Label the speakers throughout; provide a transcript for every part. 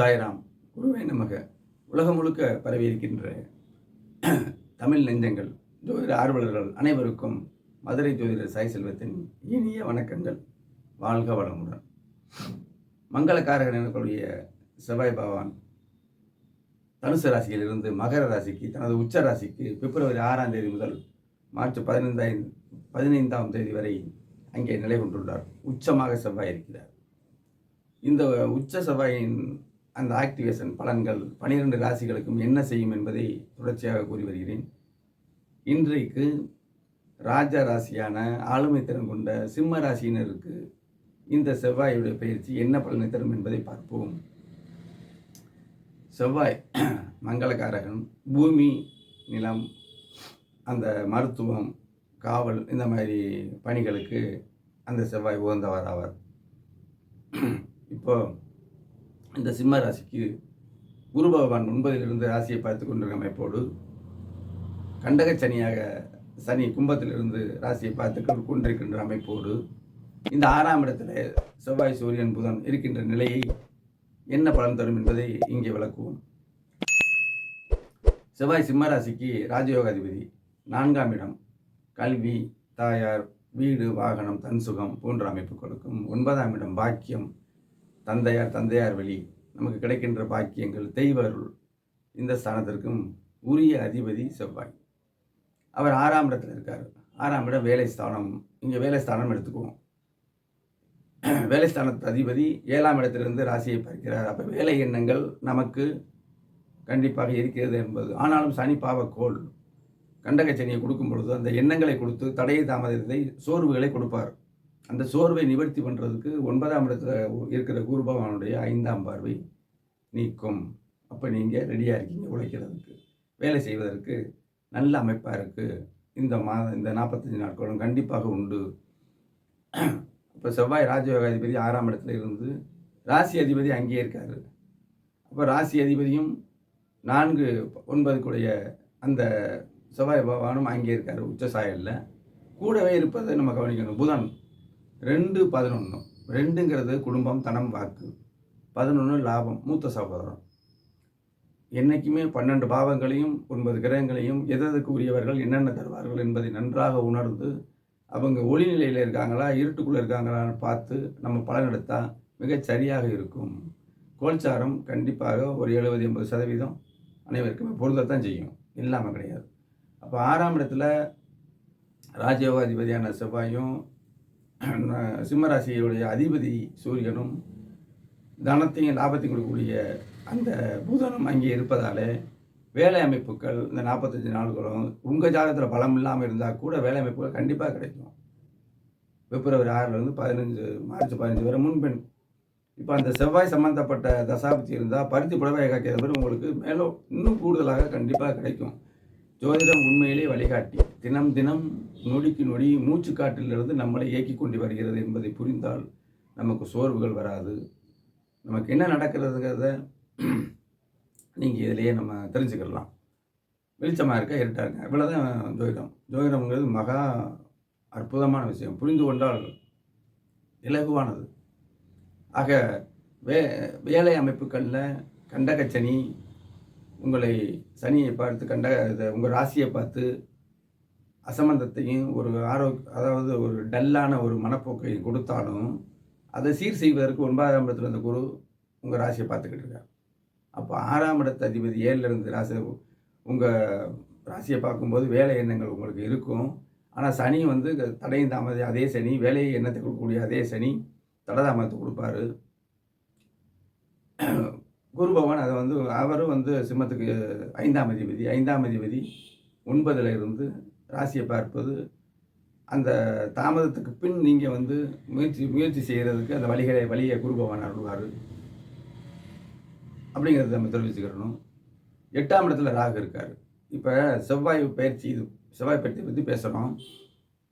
Speaker 1: சாய்ராம் குருவே நமக உலகம் முழுக்க பரவி இருக்கின்ற தமிழ் நெஞ்சங்கள் ஜோதிட ஆர்வலர்கள் அனைவருக்கும் மதுரை ஜோதிடர் சாய் செல்வத்தின் இனிய வணக்கங்கள். வாழ்க வளமுடன். மங்களக்காரகன் எனக்கூடிய செவ்வாய் பகவான் தனுசு ராசியிலிருந்து மகர ராசிக்கு தனது உச்ச ராசிக்கு பிப்ரவரி ஆறாம் தேதி முதல் மார்ச் பதினைந்தாம் பதினைந்தாம் தேதி வரை அங்கே நிலை கொண்டுள்ளார். உச்சமாக செவ்வாய் இருக்கிறார். இந்த உச்ச செவ்வாயின் அந்த ஆக்டிவேஷன் பலன்கள் பனிரெண்டு ராசிகளுக்கும் என்ன செய்யும் என்பதை தொடர்ச்சியாக கூறி வருகிறேன். இன்றைக்கு ராஜ ராசியான ஆளுமை திறன் கொண்ட சிம்ம ராசியினருக்கு இந்த செவ்வாயுடைய பயிற்சி என்ன பலனை தரும் என்பதை பார்ப்போம். செவ்வாய் மங்களகாரகன் பூமி நிலம் அந்த மருத்துவம் காவல் இந்த மாதிரி பணிகளுக்கு அந்த செவ்வாய் உகந்தவர் ஆவார். இப்போது இந்த சிம்ம ராசிக்கு குரு பகவான் ஒன்பதிலிருந்து ராசியை பார்த்து கொண்டிருக்க அமைப்போடு கண்டக சனியாக சனி கும்பத்திலிருந்து ராசியை பார்த்து கொண்டிருக்கின்ற அமைப்போடு இந்த ஆறாம் இடத்துல செவ்வாய் சூரியன் புதன் இருக்கின்ற நிலையை என்ன பலன் தரும் என்பதை இங்கே விளக்குவோம். செவ்வாய் சிம்ம ராசிக்கு ராஜயோகாதிபதி நான்காம் இடம் கல்வி தாயார் வீடு வாகனம் தன் சுகம் போன்ற அமைப்பு கொடுக்கும் ஒன்பதாம் இடம் பாக்கியம் தந்தையார் தந்தையார் வழி நமக்கு கிடைக்கின்ற பாக்கியங்கள் தெய்வ அருள் இந்த ஸ்தானத்திற்கும் உரிய அதிபதி செவ்வாய். அவர் ஆறாம் இடத்துல இருக்கார். ஆறாம் இடம் வேலை ஸ்தானம். இங்கே வேலை ஸ்தானம் எடுத்துக்குவோம். வேலை ஸ்தானத்து அதிபதி ஏழாம் இடத்திலிருந்து ராசியை பார்க்கிறார். அப்போ வேலை எண்ணங்கள் நமக்கு கண்டிப்பாக இருக்கிறது என்பது. ஆனாலும் சனி பாவக்கோள் கண்டகச்சனியை கொடுக்கும் பொழுது அந்த எண்ணங்களை கொடுத்து தடையை தாமதத்தை சோர்வுகளை கொடுப்பார். அந்த சோர்வை நிவர்த்தி பண்ணுறதுக்கு ஒன்பதாம் இடத்துல இருக்கிற குரு பகவானுடைய ஐந்தாம் பார்வை நீக்கும். அப்போ நீங்கள் ரெடியாக இருக்கீங்க உழைக்கிறதுக்கு. வேலை செய்வதற்கு நல்ல அமைப்பாக இருக்குது இந்த மாதம் இந்த நாற்பத்தஞ்சு நாட்களும் கண்டிப்பாக உண்டு. இப்போ செவ்வாய் ராஜயோகாதிபதி ஆறாம் இடத்துல இருந்து ராசி அதிபதி அங்கேயே இருக்கார். அப்போ ராசி அதிபதியும் நான்கு ஒன்பதுக்குடைய அந்த செவ்வாய் பகவானும் அங்கே இருக்கார் உச்ச சாயலில். கூடவே இருப்பதை நம்ம கவனிக்கணும். புதன் ரெண்டு பதினொன்று ரெண்டுங்கிறது குடும்பம் தனம் வாக்கு. பதினொன்று லாபம் மூத்த சகோதரம். என்றைக்குமே பன்னெண்டு பாவங்களையும் ஒன்பது கிரகங்களையும் எதற்கு உரியவர்கள் என்னென்ன தருவார்கள் என்பதை நன்றாக உணர்ந்து அவங்க ஒளி நிலையில் இருக்காங்களா இருட்டுக்குள்ளே இருக்காங்களான்னு பார்த்து நம்ம பலன் எடுத்தால் மிகச் சரியாக இருக்கும். கோல்சாரம் கண்டிப்பாக ஒரு எழுபது எண்பது சதவீதம் அனைவருக்குமே பொருந்தத்தான் செய்யும். இல்லாமல் கிடையாது. அப்போ ஆறாம் இடத்துல ராஜயோகாதிபதியான செவ்வாயும் சிம்மராசியுடைய அதிபதி சூரியனும் தனத்தையும் லாபத்தையும் கொடுக்கக்கூடிய அந்த புதனும் அங்கே இருப்பதாலே வேலை அமைப்புகள் இந்த நாற்பத்தஞ்சு நாட்களும் உங்கள் ஜாதகத்தில் பலம் இல்லாமல் இருந்தால் கூட வேலை அமைப்புகள் கண்டிப்பாக கிடைக்கும். பிப்ரவரி ஆறிலிருந்து பதினஞ்சு மார்ச் பதினஞ்சு வரை முன்பெண் இப்போ அந்த செவ்வாய் சம்மந்தப்பட்ட தசாப்தி இருந்தால் பருத்தி புடவை காக்கிற மாதிரி உங்களுக்கு மேலும் இன்னும் கூடுதலாக கண்டிப்பாக கிடைக்கும். ஜோதிடம் உண்மையிலே வழிகாட்டி. தினம் தினம் நொடிக்கு நொடி மூச்சு காட்டிலிருந்து நம்மளை இயக்கி கொண்டு வருகிறது என்பதை புரிந்தால் நமக்கு சோர்வுகள் வராது. நமக்கு என்ன நடக்கிறதுங்கிறத நீங்கள் இதிலேயே நம்ம தெரிஞ்சுக்கலாம். வெளிச்சமாக இருக்க இருட்டாக இருக்க? இவ்வளோதான் ஜோதிடம். ஜோதிடம்ங்கிறது மகா அற்புதமான விஷயம். புரிந்து கொண்டால் இலகுவானது. ஆக வே வேலை அமைப்புகளில் கண்டகச்சனி உங்களை சனியை பார்த்து கண்ட உங்கள் ராசியை பார்த்து அசம்பந்தத்தையும் ஒரு ஆரோக் அதாவது ஒரு டல்லான ஒரு மனப்போக்கை கொடுத்தாலும் அதை சீர் செய்வதற்கு ஒன்பதாம் இடத்துல இருந்த குரு உங்கள் ராசியை பார்த்துக்கிட்டு இருக்கார். அப்போ ஆறாம் இடத்து அதிபதி ஏழில் இருந்து ராசி உங்கள் ராசியை பார்க்கும்போது வேலை எண்ணங்கள் உங்களுக்கு இருக்கும். ஆனால் சனி வந்து தடையும் தாமதி அதே சனி வேலையை எண்ணத்தை கொடுக்கக்கூடிய அதே சனி தடதாமத்தை கொடுப்பாரு. குரு பகவான் அதை வந்து அவரும் வந்து சிம்மத்துக்கு ஐந்தாம் அதிபதி ஐந்தாம் அதிபதி ஒன்பதில் இருந்து ராசியை பார்ப்பது அந்த தாமதத்துக்கு பின் நீங்கள் வந்து முயற்சி முயற்சி செய்கிறதுக்கு அந்த வழிகளை வழியை குரு பகவான் அருள்வார். அப்படிங்கிறத நம்ம தெரிவிச்சுக்கிறணும். எட்டாம் இடத்துல ராகு இருக்கார். இப்போ செவ்வாய் பயிற்சி இது செவ்வாய் பயிற்சியை பற்றி பேசுகிறோம்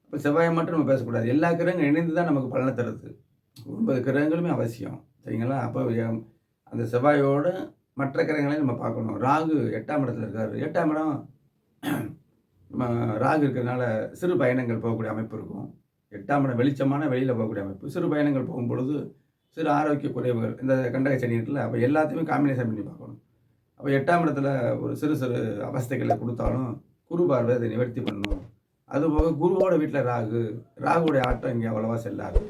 Speaker 1: இப்போ செவ்வாயை மட்டும் நம்ம பேசக்கூடாது. எல்லா கிரகங்களும் இணைந்து தான் நமக்கு பலனை தருது. ஒன்பது கிரகங்களுமே அவசியம். சரிங்களா? அப்போ அந்த செவ்வாயோடு மற்ற கிரகங்களையும் நம்ம பார்க்கணும். ராகு எட்டாம் இடத்துல இருக்கார். எட்டாம் இடம் நம்ம ராகு இருக்கிறதுனால சிறு பயணங்கள் போகக்கூடிய அமைப்பு இருக்கும். எட்டாம் இடம் வெளிச்சமான வெளியில் போகக்கூடிய அமைப்பு. சிறு பயணங்கள் போகும் பொழுது சிறு ஆரோக்கிய குறைவுகள் இந்த கண்டக சனி இருக்குல்ல அப்போ எல்லாத்தையுமே காம்பினேஷன் பண்ணி பார்க்கணும். அப்போ எட்டாம் இடத்துல ஒரு சிறு சிறு அவஸ்தைகளை கொடுத்தாலும் குரு பார்வை அதை நிவர்த்தி பண்ணணும் அதுபோக குருவோட வீட்டில் ராகு. ராகுடைய ஆட்டம் இங்கே அவ்வளோவா செல்லாது.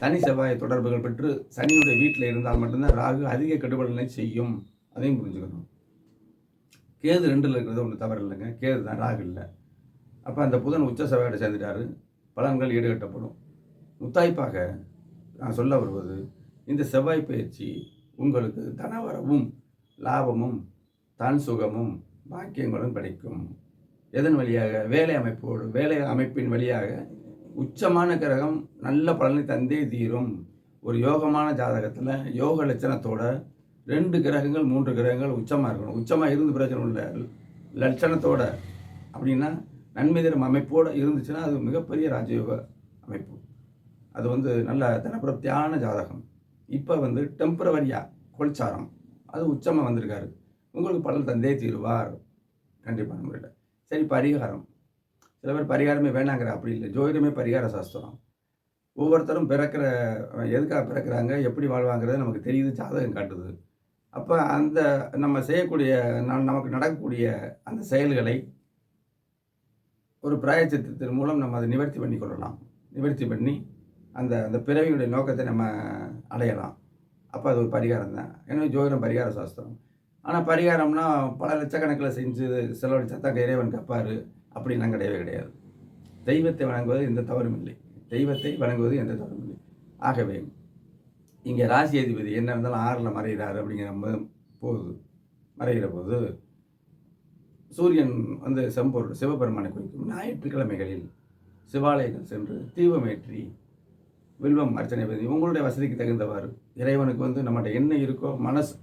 Speaker 1: சனி செவ்வாய் தொடர்புகள் பெற்று சனியுடைய வீட்டில் இருந்தால் மட்டும்தான் ராகு அதிக கெடுபலனை செய்யும். அதையும் புரிஞ்சுக்கணும். கேது ரெண்டில் இருக்கிறது ஒன்றும் தவறு இல்லைங்க. கேது தான் ராகு இல்லை. அப்போ அந்த புதன் உச்ச செவ்வாயோட சேர்ந்துட்டாரு. பலன்கள் ஈடுகட்டப்படும். முத்தாய்ப்பாக நான் சொல்ல வருவது இந்த செவ்வாய் பயிற்சி உங்களுக்கு தனவரவும் லாபமும் தன் சுகமும் பாக்கியங்களும் கிடைக்கும். எதன் வழியாக? வேலை அமைப்போடு வேலை அமைப்பின் வழியாக உச்சமான கிரகம் நல்ல பலனை தந்தே தீரும். ஒரு யோகமான ஜாதகத்தில் யோக லட்சணத்தோட ரெண்டு கிரகங்கள் மூன்று கிரகங்கள் உச்சமாக இருக்கணும். உச்சமாக இருந்து பிரச்சனை இல்லை லட்சணத்தோட அப்படின்னா நன்மை தரும் அமைப்போடு இருந்துச்சுன்னா அது மிகப்பெரிய ராஜயோக அமைப்பு. அது வந்து நல்ல தனப்பிரப்தியான ஜாதகம். இப்போ வந்து டெம்பரவரியாக கொள்சாரம் அது உச்சமாக வந்திருக்காரு. உங்களுக்கு பலன் தந்தே தீருவார். கண்டிப்பான முறையில் சரி பரிகாரம். சில பேர் பரிகாரமே வேணாங்கிற அப்படி இல்லை. ஜோதிடமே பரிகார சாஸ்திரம். ஒவ்வொருத்தரும் பிறக்கிற எதுக்காக பிறக்கிறாங்க எப்படி வாழ்வாங்கிறது நமக்கு தெரியுது ஜாதகம் காட்டுது. அப்போ அந்த நம்ம செய்யக்கூடிய நமக்கு நடக்கக்கூடிய அந்த செயல்களை ஒரு பிராயச்சித்தத்தின் மூலம் நம்ம அதை நிவர்த்தி பண்ணி கொள்ளலாம். நிவர்த்தி பண்ணி அந்த அந்த பிறவியுடைய நோக்கத்தை நம்ம அடையலாம். அப்போ அது ஒரு பரிகாரம் தான். ஏன்னா ஜோதிடம் பரிகார சாஸ்திரம். ஆனால் பரிகாரம்னா பல லட்சக்கணக்கில் செஞ்சு செலவழிச்சா தான் இறைவன் கப்பார். அப்படின்லாம் கிடையவே கிடையாது. தெய்வத்தை வணங்குவது எந்த தவறும் இல்லை. தெய்வத்தை வணங்குவது எந்த தவறும் இல்லை. ஆகவே இங்கே ராசி அதிபதி என்ன இருந்தாலும் ஆறில் மறைகிறாரு அப்படிங்கிற போது போகுது மறைகிற போது சூரியன் வந்து செம்பொருள் சிவபெருமானை குறிக்கும் ஞாயிற்றுக்கிழமைகளில் சிவாலயங்கள் சென்று தீபமேற்றி வில்வம் அர்ச்சனை பண்ணி உங்களுடைய வசதிக்கு தகுந்தவாறு இறைவனுக்கு வந்து நம்மகிட்ட என்ன இருக்கோ மனசு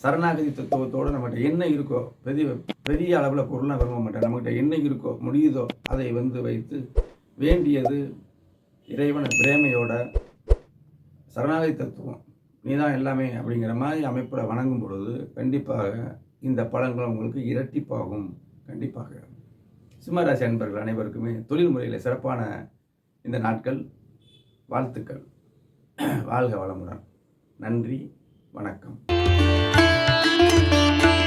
Speaker 1: சரணாகதி தத்துவத்தோடு நம்மகிட்ட என்ன இருக்கோ பெரிய பெரிய அளவில் பொருளாக விரும்ப மாட்டேன் நம்மகிட்ட என்ன இருக்கோ முடியுதோ அதை வந்து வைத்து வேண்டியது இறைவன பிரேமையோட சரணாகதி தத்துவம் நீதான் எல்லாமே அப்படிங்கிற மாதிரி அமைப்பில் வணங்கும் பொழுது கண்டிப்பாக இந்த பலன்கள் உங்களுக்கு இரட்டிப்பாகும். கண்டிப்பாக. சிம்மராசி அன்பர்கள் அனைவருக்குமே தொழில் முறையில் சிறப்பான இந்த நாட்கள். வாழ்த்துக்கள். வாழ்க வளமுடன். நன்றி. வணக்கம். Thank you.